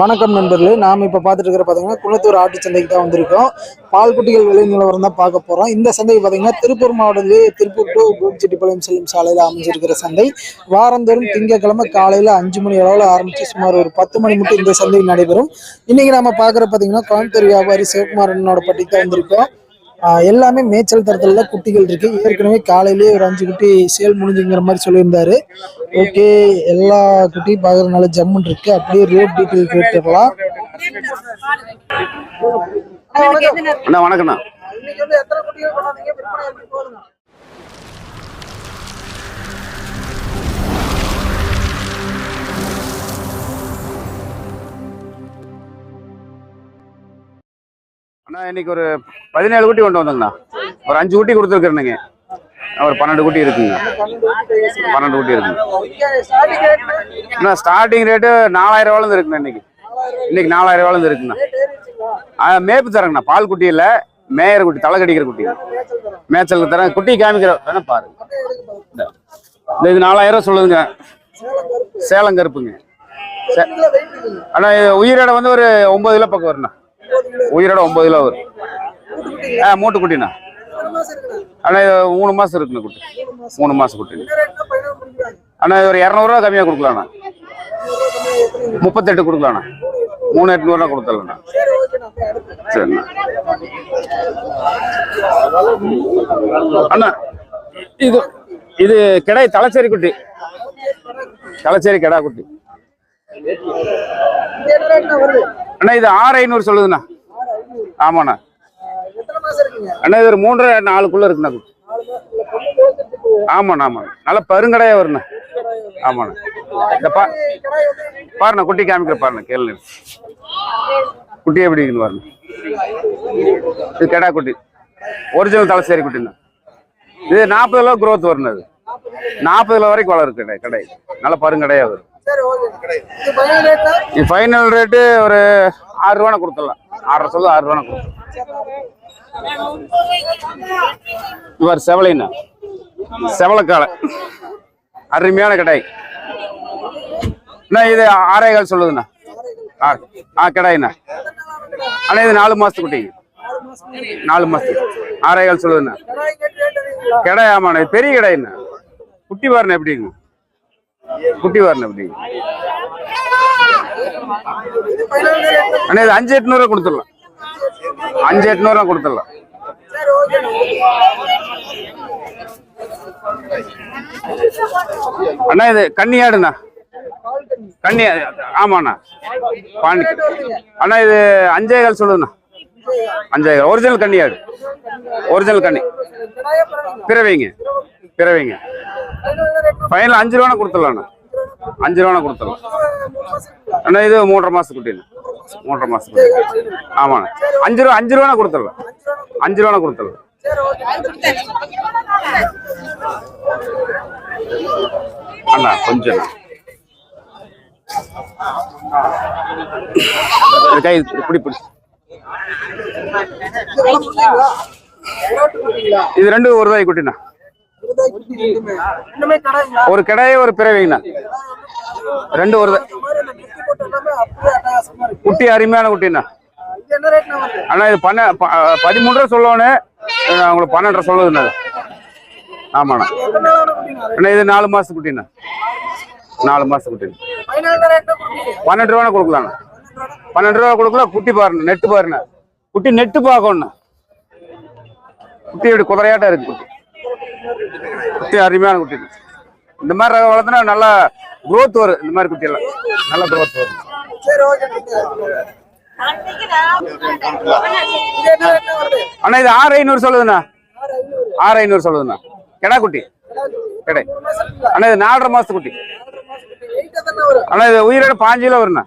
வணக்கம் நண்பர்களே. நாம் இப்போ பார்த்துட்டு இருக்கிற பார்த்தீங்கன்னா குளத்தூர் ஆட்டு சந்தைக்கு தான் வந்திருக்கோம். பால் குட்டிகள் விலை நிலவரம் தான் பார்க்க போகிறோம் இந்த சந்தை பார்த்தீங்கன்னா திருப்பூர் மாவட்டத்திலே திருப்பூர் டு கோபிச்செட்டிப்பாளையம் செல்லும் சாலையில் அமைஞ்சிருக்கிற சந்தை. வாரந்தோறும் திங்கட்கிழமை காலையில் அஞ்சு மணி அளவில் ஆரம்பித்து சுமார் ஒரு பத்து மணி மட்டும் இந்த சந்தை நடைபெறும். இன்றைக்கி நம்ம பார்க்குற பார்த்தீங்கன்னா கோயம்புத்தூர் வியாபாரி சிவகுமாரனோட பட்டிக்கு தான் வந்திருக்கோம். எல்லாமே மேய்ச்சல் தரத்துல தான் குட்டிகள் இருக்கு. ஏற்கனவே காலையிலேயே ஒரு அஞ்சு குட்டி சேல் முடிஞ்சுங்கிற மாதிரி சொல்லியிருந்தாரு. ஓகே எல்லா குட்டியும் பார்க்கறதுனால ஜம்முன் இருக்கு. அப்படியே ரேட் டீட்டெயில் கேட்டுக்கலாம். அண்ணா வணக்கண்ணா அண்ணா இன்னைக்கு ஒரு பதினேழு குட்டி கொண்டு வந்தோங்கண்ணா. ஒரு அஞ்சு குட்டி கொடுத்துருக்குறேனுங்க. ஒரு பன்னெண்டு குட்டி இருக்குங்க. பன்னெண்டு குட்டி இருக்குங்க. அண்ணா ஸ்டார்டிங் ரேட்டு நாலாயிரம் ரூபாயிலேருந்து இருக்குண்ணா இன்னைக்கு. இன்னைக்கு நாலாயிரம் ரூபாயிலேருந்து இருக்குண்ணா. மேப்பு தரங்கண்ணா தரேங்கண்ணா. பால் குட்டி இல்லை மேயர் குட்டி தலை கடிக்கிற குட்டி. மேய்ச்சலுக்கு தரேன் குட்டி காமிக்கிற வேணா பாருங்க. இந்த இது நாலாயிரம் ரூபா சொல்லுதுங்க. சேலம் கருப்புங்க. சே- அண்ணா வந்து ஒரு ஒன்பது கிலோ பக்கம் வருண்ணா. உயிரோட ஒன்பது கிலோ வரும் ஆ மூட்டு குட்டிண்ணா அண்ணா இது மூணு மாசம் இருக்குண்ணா குட்டி. மூணு மாசம். குட்டி. அண்ணா இது ஒரு இரநூறுவா கம்மியாக கொடுக்கலாண்ணா முப்பத்தெட்டு கொடுக்கலாண்ணா மூணு எட்நூறுவா கொடுத்துடலாண்ணா சரிண்ணா. அண்ணா இது இது கிடை தலைச்சேரி குட்டி. தலைச்சேரி கிடா குட்டி. அண்ணா இது ஆறு ஐநூறு சொல்லுதுண்ணா. ஆமாண்ணா. அண்ணா இது ஒரு மூன்றரை நாலுக்குள்ள இருக்குண்ணா குட்டி ஆமாண்ணா ஆமாண்ணா. நல்லா பருங்கடையாக வருண்ணா. ஆமாண்ணா. இந்த பா பாருண்ணா குட்டி காமிக்கிற பாருண்ணா கேளு குட்டி எப்படி இருக்குன்னு பாருண்ணா இது கெடா குட்டி. ஒரிஜினல் தலைசேரி குட்டிண்ணா. இது நாற்பது கிலோ குரோத் வரணும் அது நாற்பது கிலோ வரைக்கும் வளரும் கடை கடை நல்லா பருங்கடையா வரும். ஃபைனல் ரேட்டு ஒரு ஆறு ரூபான கொடுத்துடலாம். ஆறரை சொல்லு ஆறு ரூபான கொடுத்துடலாம். இவர் செவலைண்ணா செவலக்காலை. அருமையான கடை. அண்ணா இது ஆறே கால் சொல்லுதுண்ணா. ஆ ஆ கடாயிண்ணா அண்ணா இது நாலு மாசத்து குட்டிங்க நாலு மாசத்துக்கு. ஆறே கால் சொல்லுதுண்ணா கடை ஆமாண்ணா. பெரிய கடைண்ணா. குட்டி வாரணம் எப்படிங்க? குட்டி வரணும் அண்ணா இது அஞ்சு எட்நூறுவா கொடுத்துடலாம். அஞ்சு எட்நூறுவா கொடுத்துடலாம். அண்ணா இது கன்னியாடுண்ணா கன்னி ஆமாண்ணா. பாண்டி. அண்ணா இது அஞ்சே கால் சொல்லுதுண்ணா. அஞ்சே கால் ஒரிஜினல் கன்னியாடு ஒரிஜினல் கன்னி பிறவைங்க. பிறவைங்க. ஃபைனல் அஞ்சு ரூபானா கொடுத்துடலாண்ணா. அஞ்சு ரூபானா கொடுத்துடலாம். அண்ணா இது மூன்றரை மாசம் குட்டிண்ணா. மூன்றரை மாதத்துக்கு ஆமாண்ணா. அஞ்சு ரூபா அஞ்சு ரூபானா கொடுத்துடலாம். அஞ்சு ரூபானா கொடுத்துடலாம். அண்ணா கொஞ்சம். இது கை இப்படி இது ரெண்டு ஒரு ரூபாய் குட்டிண்ணா. ஒரு கிடாயே ஒரு பிறவைங்கண்ணா ரெண்டு ஒரு குட்டி அருமையான குட்டிண்ணா. அண்ணா இது பண்ண ப- பதிமூணு ரூபா சொல்லணும் நான் உங்களுக்கு பன்னெண்டு ரூபா சொல்லுதுண்ணா ஆமாண்ணா. அண்ணா இது நாலு மாசம் குட்டிண்ணா. நாலு மாசம் குட்டி பன்னெண்டு ரூபா கொடுக்கலாண்ணா. பன்னெண்டு ரூபா கொடுக்கலாம் குட்டி பாருண்ணா நெட்டு பாருண்ணா. குட்டி நெட்டு பார்க்கணுண்ணா. குட்டி இப்படி குதிரையாட்டம் இருக்கு குட்டி. குட்டி அருமையான குட்டி இந்த மாதிரி ரகம் வளர்த்துனா நல்லா growth வரும். இந்த மாதிரி குட்டி எல்லாம் நல்ல growth வரும். அண்ணா இது ஆறு ஐநூறு சொல்லுதுண்ணா. ஆறு ஐநூறு சொல்லுதுண்ணா. கெடா குட்டி. கடை. அண்ணா இது நாலரை மாசத்து குட்டி. அண்ணா இது உயிரோட பாஞ்சு கிலோ வருண்ணா.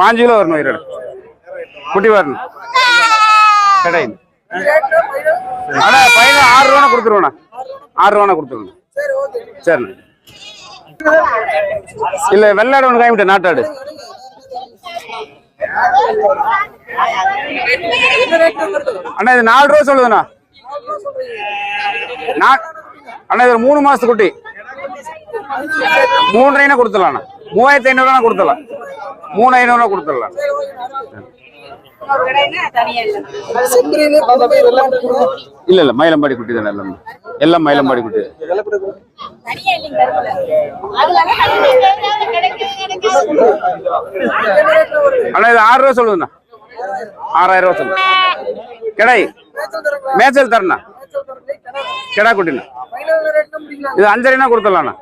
பாஞ்சு கிலோ வரணும் உயிரோட. குட்டி வரணும். கடை அண்ணா பையன் ஆறு ரூபா கொடுத்துருவோண்ணா. ஆறு ரூபா கொடுத்துருவோண்ணா சரிண்ணா. இல்ல வெள்ளாடு ஒன்று காமிட்டேன் நாட்டாடு. அண்ணா இது நாலு ரூபா சொல்லுதுண்ணா. அண்ணா இது மூணு மாசத்து குட்டி. மூன்றரைனா கொடுத்துடலாண்ணா. மூவாயிரத்தி ஐநூறுவா கொடுத்துடலாம். மூணு ஐநூறுவா கொடுத்துடலாம். இல்ல இல்ல மயிலம்பாடி குட்டி தானே எல்லாமே. எல்லாம் மயிலம்பாடி குட்டி அண்ணா இது ஆறு ரூபா சொல்லுங்கண்ணா. ஆறாயிரம் ரூபா சொல்லுங்க. கிடை. மேய்ச்சல் தரண்ணா. கிடா குட்டிண்ணா. இது அஞ்சரைனா கொடுத்துடலாண்ணா.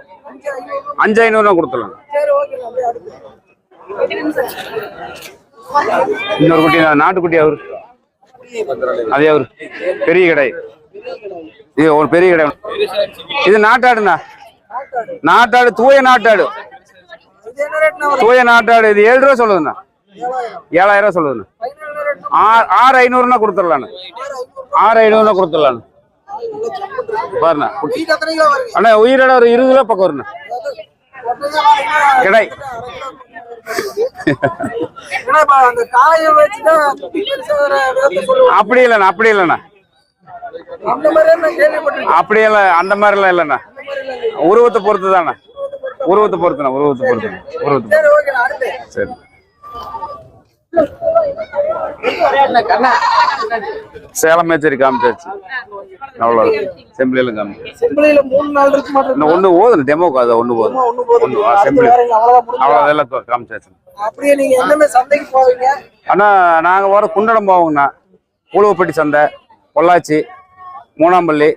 அஞ்சு ஐநூறுனா கொடுத்துடலாம் இன்னொரு குட்டி நாட்டுக்குட்டி அவரு. அதே அவரு. பெரிய கடை. இது ஒரு பெரிய கடை இது நாட்டாடுண்ணா. நாட்டாடு தூய நாட்டாடு. தூய நாட்டாடு. இது ஏழு ரூபா சொல்லுதுண்ணா. ஏழாயிரம் ரூபா சொல்லுதுண்ணா. ஆறு ஐநூறுனா கொடுத்துடலாண்ணா. ஆறு ஐநூறுனா கொடுத்துடலாண்ணா. பாருண்ணா. அண்ணா உயிரோட ஒரு இருபது கிலோ பக்கம் வருண்ணா. கிடை. அப்படி இல்லைண்ணா அப்படி இல்லைண்ணா. அந்த மாதிரியே நான் கேள்விப்பட்டிருக்கேன். அப்படி எல்லாம் அந்த மாதிரிலாம் இல்லைண்ணா. உருவத்தை பொறுத்து தானே உருவத்தை பொறுத்துண்ணா உருவத்தை பொறுத்து உருவத்தை சரி சேலம் மேச்சேரி காமிச்சாச்சு. அவ்வளோ செம்பிளியில மாட்டேன் இன்னும் ஒன்று போதும் டெமோக்கு அது ஒன்று போதும் அடுத்து செம்பிளி. அவ்வளோ இதெல்லாம் கா- காமிச்சாச்சு. அப்படியே அண்ணா நாங்கள் வர குண்டடம் போவோங்கண்ணா. உழுவப்பட்டி சந்தை பொள்ளாச்சி மூணாம்பள்ளி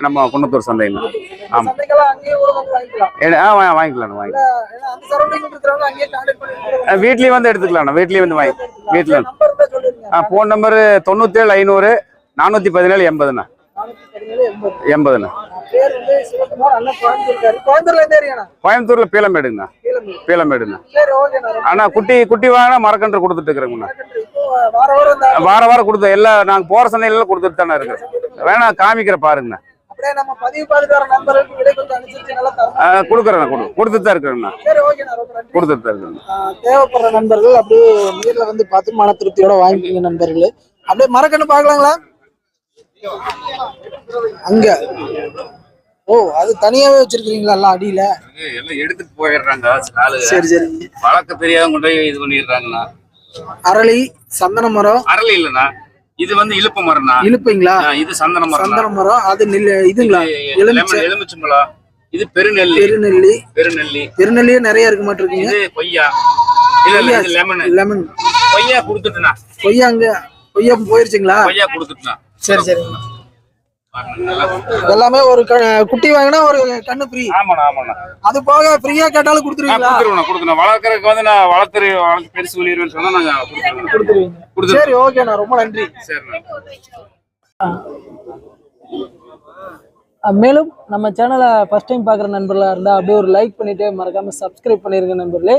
நம்ம குன்னத்தூர் சந்தைங்கண்ணா ஆமாம் வாங்கிக்கலாம். ஆ வாங்கிக்கலாம் ஆ, வீட்லயும் வந்து எடுத்துக்கலாம்ண்ணா வீட்லயும் வந்து வாங்கி வீட்டில் ஆ ஃபோன் நம்பரு தொண்ணூத்தேழு ஐநூறு நானூற்றி பதினேழு எண்பதுண்ணா. எண்பதுண்ணா. கோயம்புத்தூர்ல இருந்தே பீலமேடுண்ணா அண்ணா குட்டி குட்டி வாங்கினா மரக்கன்று கொடுத்துட்டு இருக்கிறேங்கண்ணா. வார வாரம் கொடுத்து எல்லா நாங்கள் போகிற சந்தையில கொடுத்துட்டு தானே இருக்கு வேணா காமிக்கிற பாருங்கண்ணா. கொடுக்குறேண்ணா கொடு கொடுத்துட்டு தான் இருக்கிறேங்கண்ணா. கொடுத்துட்டு தான் இருக்கிறேங்கண்ணா. தேவைப்படுற நண்பர்கள் அப்படியே நேர்ல வந்து பார்த்து மன திருப்தியோட வாங்கிக்கோங்க நண்பர்களே. அப்படியே மரக்கண்ணு பார்க்கலாங்களா? அங்க. ஓ அது தனியாவே வச்சிருக்கீங்களா எல்லாம் அடியில? எல்லாம் எடுத்துட்டு போயிடுறாங்க சரி சரி. வழக்க தெரியாத கொண்டு போய் இது பண்ணிடுறாங்கண்ணா. அரளி சந்தன மரம். அரளி இல்லைண்ணா. இது வந்து இழுப்பு மரம்ண்ணா. இழுப்பீங்களா? இது சந்தன மரம் சந்தன மரம் அது நெல் இதுங்களா? எலுமிச்சை. எலுமிச்சம்பழம். இது பெருநெல்லி. பெருநெல்லி. பெருநெல்லி. பெருநெல்லியே நிறைய இருக்க மாட்டிருக்கீங்க. இது கொய்யா. இல்ல இல்ல இது லெமன் லெமன் கொய்யா கொடுத்துட்டுனா கொய்யா அங்க கொய்யா போயிருச்சுங்களா? கொய்யா கொடுத்துட்டுனா சரி சரி. எல்லாமே ஒரு க- குட்டி வாங்கினா ஒரு கண்ணு ஃப்ரீ ஆமாண்ணா ஆமாண்ணா. அது போக ஃப்ரீயா கேட்டாலும் கொடுத்துருவீங்களா? கொடுத்துருவோம் கொடுத்துருவோம் வளர்க்கறதுக்கு வந்து நான் வளர்த்துரு வளர்த்து பெருசு பண்ணிடுவேன்னு சொன்னா நாங்க கொடுத்துருவோம். சரி ஓகேண்ணா ரொம்ப நன்றி. சரிண்ணா. மேலும் நம்ம சேனலை ஃபர்ஸ்ட் டைம் பார்க்குற நண்பர்களாக இருந்தால் அப்படியே ஒரு லைக் பண்ணிட்டு மறக்காமல் சப்ஸ்கிரைப் பண்ணிருங்க நண்பர்களே.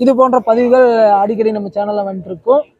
இது போன்ற பதிவுகள் அடிக்கடி நம்ம சேனலில் வந்துட்டு